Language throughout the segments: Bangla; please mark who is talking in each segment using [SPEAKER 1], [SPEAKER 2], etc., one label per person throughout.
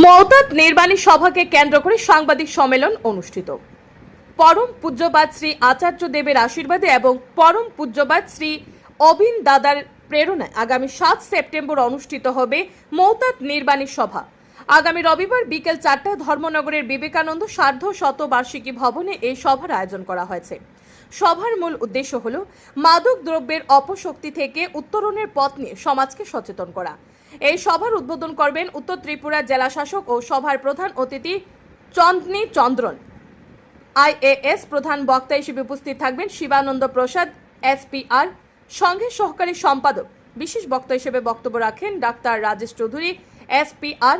[SPEAKER 1] মওতাত নির্বাণী সভাকে কেন্দ্র করে সাংবাদিক সম্মেলন অনুষ্ঠিত। পরম পূজ্যবাদ শ্রী আচার্য দেবের আশীর্বাদে এবং পরম পূজ্যবাদ শ্রী অবিন দাদার প্রেরণায় আগামী সাত সেপ্টেম্বর অনুষ্ঠিত হবে মৌতাত নির্বাণী সভা। আগামী রবিবার বিকেল চারটায় ধর্মনগরের বিবেকানন্দ সার্ধ শতবার্ষিকী ভবনে এই সভার আয়োজন করা হয়েছে। সভার মূল উদ্দেশ্য হল মাদক দ্রব্যের অপশক্তি থেকে উত্তরণের পথ নিয়ে সমাজকে সচেতন করা। এই সভার উদ্বোধন করবেন উত্তর ত্রিপুরা জেলা শাসক ও সভার প্রধান অতিথি চন্দনী চন্দ্রন। আইএএস প্রধান বক্তা হিসেবে উপস্থিত থাকবেন শিবানন্দ প্রসাদ এসপিআর সংঘের সহকারী সম্পাদক, বিশেষ বক্তা হিসেবে বক্তব্য রাখেন doctor Rajesh Chowdhury SPR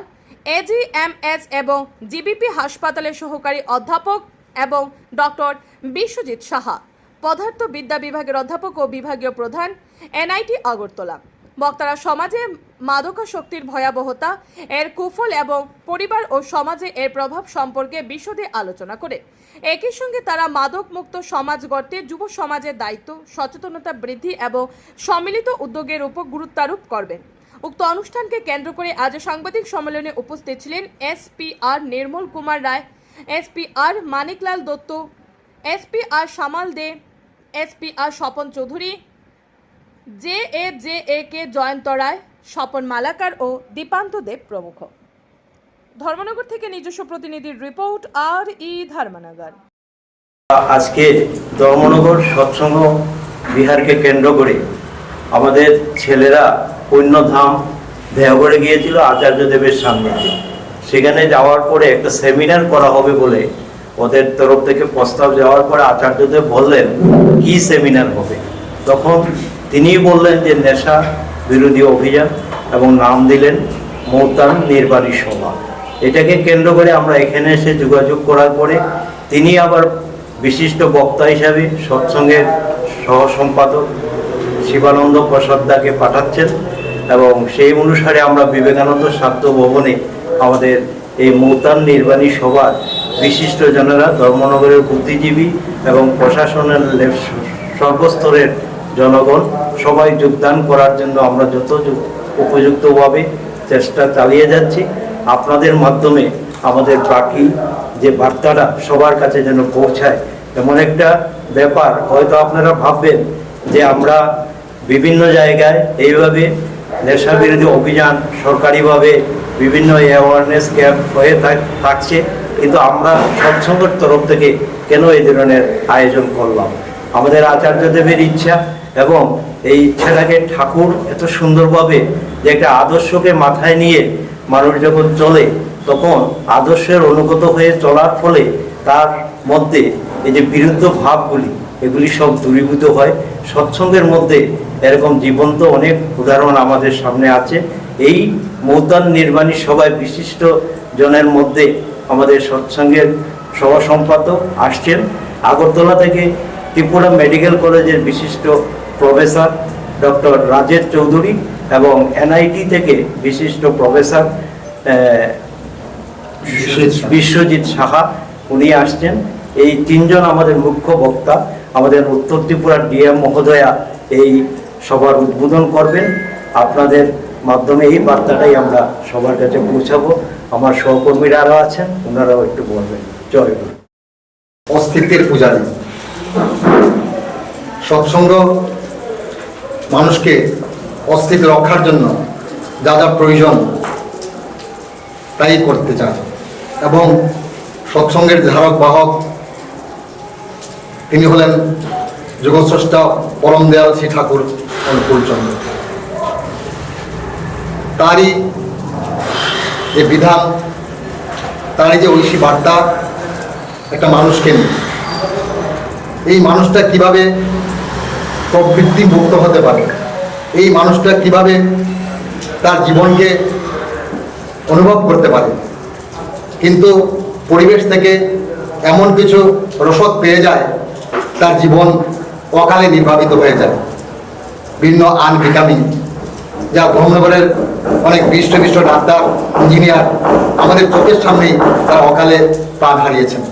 [SPEAKER 1] AGMS এবং জিবিপি হাসপাতালের সহকারী অধ্যাপক এবং ডক্টর বিশ্বজিৎ সাহা, পদার্থবিদ্যা বিভাগের অধ্যাপক ও বিভাগীয় প্রধান এনআইটি আগরতলা। বক্তারা সমাজে মাদকাসক্তির ভয়াবহতা, এর কুফল এবং পরিবার ও সমাজে এর প্রভাব সম্পর্কে বিশদে আলোচনা করে। একই সঙ্গে তারা মাদক মুক্ত সমাজ গড়তে, যুব সমাজের দায়িত্ব, সচেতনতা বৃদ্ধি এবং সম্মিলিত উদ্যোগের উপর গুরুত্বারোপ করবেন। উক্ত অনুষ্ঠানকে কেন্দ্র করে আজ সাংবাদিক সম্মেলনে উপস্থিত ছিলেন SPR Nirmal Kumar Roy, SPR Maniklal Dutta, SPR Samal Dey, SPR Swapan Chowdhury J A J A K Jayanta Roy Swapan Malakar ও দীপান্ত দেব প্রমুখ। ধর্মনগর থেকে নিজস্ব প্রতিনিধির রিপোর্ট, আর ই ধর্মনগর।
[SPEAKER 2] আজকে ধর্মনগর সৎসঙ্গ বিহারকে কেন্দ্র করে আমাদের ছেলেরা পুণ্যধাম দেহগড়ে গিয়েছিল, আচার্য দেবের সান্নিধ্যে সেখানে যাওয়ার পরে একটা সেমিনার করা হবে বলে ওদের তরফ থেকে প্রস্তাব যাওয়ার পরে আচার্যদেব বললেন, কি সেমিনার হবে? তখন তিনিই বললেন যে নেশা বিরোধী অভিযান এবং নাম দিলেন মৌতান নির্বাণী সভা। এটাকে কেন্দ্র করে আমরা এখানে এসে যোগাযোগ করার পরে তিনি আবার বিশিষ্ট বক্তা হিসাবে সৎসঙ্গের সহ সম্পাদক শিবানন্দ প্রসাদদাকে পাঠাচ্ছেন এবং সেই অনুসারে আমরা বিবেকানন্দ স্বাস্থ্য ভবনে আমাদের এই মৌতান নির্বাণী সভার বিশিষ্ট জনেরা, ধর্মনগরের বুদ্ধিজীবী এবং প্রশাসনের সর্বস্তরের জনগণ সবাই যোগদান করার জন্য আমরা যত উপযুক্তভাবে চেষ্টা চালিয়ে যাচ্ছি, আপনাদের মাধ্যমে আমাদের বাকি যে বার্তাটা সবার কাছে যেন পৌঁছায়, এমন একটা ব্যাপার হয়তো আপনারা ভাববেন যে আমরা বিভিন্ন জায়গায় এইভাবে নেশা বিরোধী অভিযান সরকারিভাবে বিভিন্ন অ্যাওয়ারনেস ক্যাম্প হয়ে থাক- থাকছে, কিন্তু আমরা সৎসঙ্গের তরফ থেকে কেন এই ধরনের আয়োজন করলাম? আমাদের আচার্যদেবের ইচ্ছা এবং এই ইচ্ছাটাকে ঠাকুর এত সুন্দরভাবে যে একটা আদর্শকে মাথায় নিয়ে মানুষ যখন চলে, তখন আদর্শের অনুগত হয়ে চলার ফলে তার মধ্যে এই যে বিরুদ্ধ ভাবগুলি, এগুলি সব দূরীভূত হয়। সৎসঙ্গের মধ্যে এরকম জীবন্ত অনেক উদাহরণ আমাদের সামনে আছে। এই মৌতান নির্মাণী সভায় বিশিষ্ট জনের মধ্যে আমাদের সৎসঙ্গের সহ সম্পাদক আসছেন। আগরতলা থেকে ত্রিপুরা মেডিকেল কলেজের বিশিষ্ট প্রফেসর ডক্টর রাজেশ চৌধুরী এবং এনআইটি থেকে বিশিষ্ট প্রফেসর বিশ্বজিৎ সাহা উনি আসছেন। এই তিনজন আমাদের মুখ্য বক্তা। আমাদের উত্তর ত্রিপুরার ডিএম মহোদয়া এই সভার উদ্বোধন করবেন। আপনাদের মাধ্যমে এই বার্তাটাই আমরা সবার কাছে পৌঁছাবো। আমার সহকর্মীরা আরও আছেন ওনারাও একটু বলবেন। জয় গুরু।
[SPEAKER 3] অস্তিত্বের পূজারী। সৎসঙ্গ মানুষকে অস্তিত্ব রক্ষার জন্য যা যা প্রয়োজন, তাই করতে চায় এবং সৎসঙ্গের ধারক বাহক তিনি হলেন যুগস্রষ্টা পরম দেয়াল শ্রী ঠাকুর অনুকূলচন্দ্র। তারই যে বিধান, তারই যে ঐশী বার্তা একটা মানুষকে নিয়ে। এই মানুষটা কীভাবে প্রবৃত্তি মুক্ত হতে পারে? এই মানুষটা কীভাবে তার জীবনকে অনুভব করতে পারে? কিন্তু পরিবেশ থেকে এমন কিছু রসদ পেয়ে যায়, তার জীবন অকালে নির্বাপিত হয়ে যায়। বিভিন্ন আন ভিটামিন, যা ধর্মনগরের অনেক বিষ্ট বিষ্ট ডাক্তার, ইঞ্জিনিয়ার আমাদের চোখের সামনেই তারা অকালে প্রাণ হারিয়েছেন।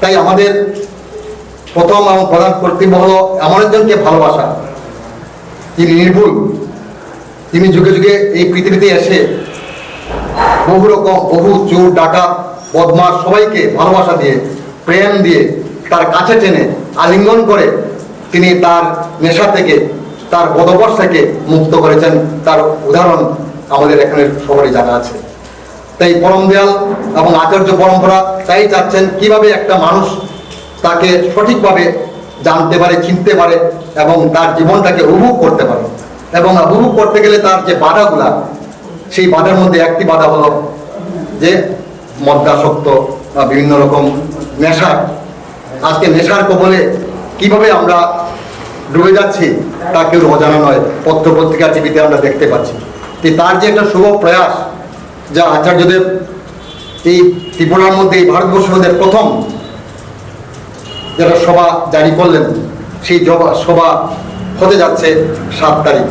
[SPEAKER 3] তাই আমাদের প্রথম এবং প্রধান কর্তব্য হলো এমন একজনকে ভালোবাসা। তিনি নির্ভুল। তিনি যুগে যুগে এই পৃথিবীতে এসে বহু রকম, বহু চোর, ডাকাত বদমাস সবাইকে ভালোবাসা দিয়ে, প্রেম দিয়ে তার কাছে টেনে আলিঙ্গন করে তিনি তার নেশা থেকে, তার বদবস থেকে মুক্ত করেছেন। তার উদাহরণ আমাদের এখানে সবারই জানা আছে। তাই পরম দেয়াল এবং আচার্য পরম্পরা তাই চাচ্ছেন কীভাবে একটা মানুষ তাকে সঠিকভাবে জানতে পারে, চিনতে পারে এবং তার জীবনটাকে উপভোগ করতে পারে। এবং উপভোগ করতে গেলে তার যে বাধাগুলা, সেই বাধার মধ্যে একটি বাধা হলো যে মদ্যাসক্ত বা বিভিন্ন রকম নেশা। আজকে নেশার কবলে কীভাবে আমরা ডুবে যাচ্ছি, তা কেউ অজানা নয়। পত্র পত্রিকা টিভিতে আমরা দেখতে পাচ্ছি। তার যে একটা শুভ প্রয়াস, যা আচার্যদেব এই ত্রিপুরার মধ্যে, এই ভারতবর্ষের মধ্যে প্রথম যারা সভা জারি করলেন, সেই সভা হতে যাচ্ছে সাত তারিখ।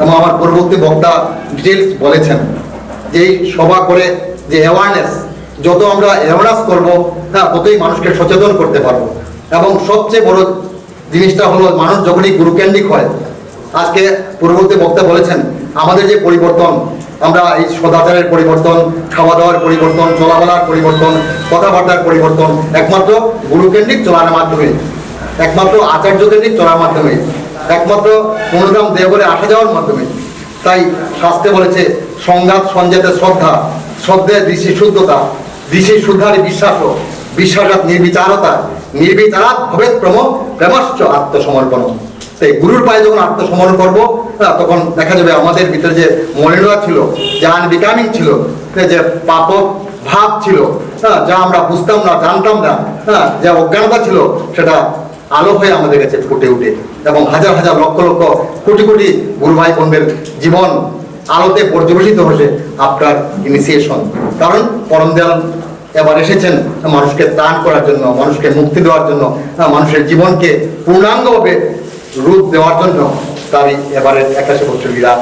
[SPEAKER 3] এবং আমার পরবর্তী বক্তা ডিটেলস বলেছেন যে এই সভা করে যে অ্যাওয়ারনেস যত আমরা অ্যাওয়ারনেস করব হ্যাঁ ততই মানুষকে সচেতন করতে পারব। এবং সবচেয়ে বড় জিনিসটা হলো, মানুষ যখনই গুরুকেন্দ্রিক হয়, আজকে পূর্ববর্তী বক্তা বলেছেন আমাদের যে পরিবর্তন, আমরা এই সদাচারের পরিবর্তন খাওয়া দাওয়ার পরিবর্তন, চলাফেরার পরিবর্তন, কথাবার্তার পরিবর্তন, একমাত্র গুরুকেন্দ্রিক চলার মাধ্যমে, একমাত্র আচার্য কেন্দ্রিক চলার মাধ্যমে, একমাত্র মনোগ্রাম বলে আসা যাওয়ার মাধ্যমে, তাই শাস্ত্রে বলেছে, সংঘাত সঞ্জাতে শ্রদ্ধা শ্রদ্ধের দৃষ্টি শুদ্ধতা, দৃষ্টি শুদ্ধারে বিশ্বাস বিশ্বাসাত নির্বিচারতা নির্বিচারাত ভবেদ প্রম, প্রেমাশ্চ আত্মসমর্পণ সেই গুরুর পায়ে যখন আত্মসমর্পণ করব তখন দেখা যাবে আমাদের ভিতরে যে মলিনতা ছিল যে আনবিকামিং ছিল যে পাপ ভাব ছিল হ্যাঁ, যা আমরা বুঝতাম না জানতাম না হ্যাঁ যা অজ্ঞানতা ছিল সেটা আলো হয়ে আমাদের কাছে ফুটে উঠে। এবং হাজার হাজার লক্ষ লক্ষ কোটি কোটি গুরু ভাই বোনদের জীবন আলোতে পর্যবেসিত হয়েছে আপনার ইনিশিয়েশন কারণ পরম দেয়াল এবার এসেছেন মানুষকে ত্রাণ করার জন্য মানুষকে মুক্তি দেওয়ার জন্য মানুষের জীবনকে পূর্ণাঙ্গভাবে রূপ দেওয়ার জন্য তারই এবারে একাশি বছর বিরাট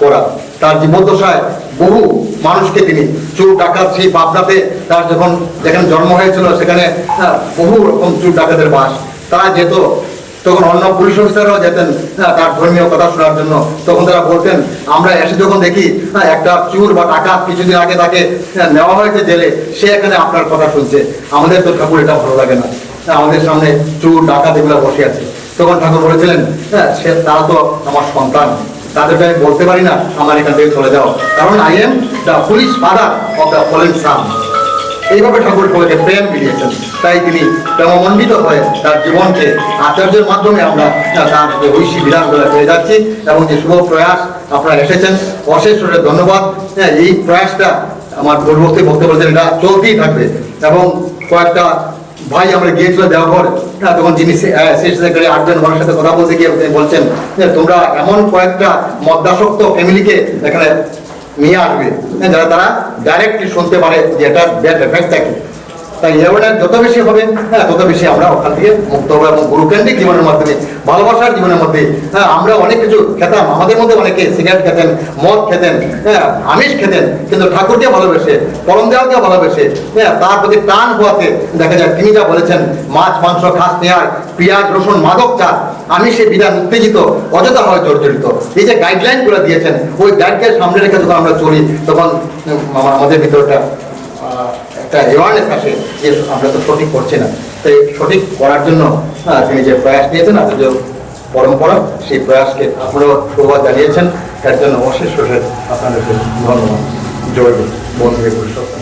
[SPEAKER 3] করা। তার জীবদ্দশায় বহু মানুষকে তিনি চোর ডাকাত সেই পাবনাতে, তার যখন যেখানে জন্ম হয়েছিল, সেখানে বহু রকম চোর ডাকাতের বাস। তারা যেত, তখন অন্য পুলিশ অফিসাররাও যেতেন তার ধর্মীয় কথা শোনার জন্য। তখন তারা বলতেন, আমরা এসে যখন দেখি একটা চুর বা ডাকাত কিছুদিন আগে তাকে নেওয়া হয়েছে জেলে, সে এখানে আপনার কথা শুনছে। আমাদের তো ঠাকুর এটা ভালো লাগে না। আমাদের সামনে চুর, ডাকাত এগুলো বসে আছে। তখন ঠাকুর বলেছিলেন হ্যাঁ সে, তারা তো আমার সন্তান। তাদেরকে আমি বলতে পারি না, আমার এখান থেকে চলে যাও। কারণ I am the police father of the fallen sun এইভাবে ঠাকুর সবাইকে প্রেম ফিরিয়েছেন তাই তিনি প্রেমমণ্ডিত হয়ে তার জীবনকে আচার্যের মাধ্যমে আমরা তার যে ঐশী বিধানগুলো পেয়ে যাচ্ছি এবং যে শুভ প্রয়াস আপনারা এসেছেন অশেষ ধন্যবাদ। হ্যাঁ এই প্রয়াসটা আমার পূর্ববর্তী বক্তব্য বলছেন, এটা চলতেই থাকবে। এবং কয়েকটা ভাই আমরা গিয়েছিল দেওঘর। হ্যাঁ তখন যিনি সেক্রেটারি আটজন মানুষের সাথে কথা বলতে গিয়ে বলছেন যে তোমরা এমন কয়েকটা মদ্যাসক্ত ফ্যামিলিকে এখানে নিয়ে আসবে। হ্যাঁ, যারা তারা ডাইরেক্টলি শুনতে পারে যে এটা ব্যাড এফেক্ট থাকে তাই যত বেশি হবে হ্যাঁ তত বেশি আমরা ওখান থেকে মুক্ত হব এবং গুরুকেন্দ্রিক জীবনের মাধ্যমে, ভালোবাসার জীবনের মধ্যে হ্যাঁ আমরা অনেক কিছু খেতাম, আমাদের মধ্যে অনেকে সিগারেট খেতেন, মদ খেতেন হ্যাঁ আমিষ খেতেন, কিন্তু ঠাকুরকে ভালোবেসে পরম দেওয়ালকে ভালোবেসে হ্যাঁ তার প্রতি টান হওয়াতে দেখা যায় তিনি যা বলেছেন, মাছ, মাংস খাস নেয়ার পেঁয়াজ, রসুন, মাদক চা আমি সে বিধান উত্তেজিত, অযথা হয় জর্জরিত। এই যে গাইডলাইনগুলো দিয়েছেন, ওই গাইডকে সামনে রেখে যখন আমরা চলি, তখন আমাদের ভিতরটা একটা অ্যাওয়ারনেস আসে যে আমরা তো সঠিক করছি না। তাই সঠিক করার জন্য তিনি যে প্রয়াস নিয়েছেন আচার্য পরম্পরা, সেই প্রয়াসকে আপনারাও শুভবাদ জানিয়েছেন। তার জন্য অশেষ অশেষ আপনাদেরকে ধন্যবাদ। জয় বন্ধু পুরুষোত্তম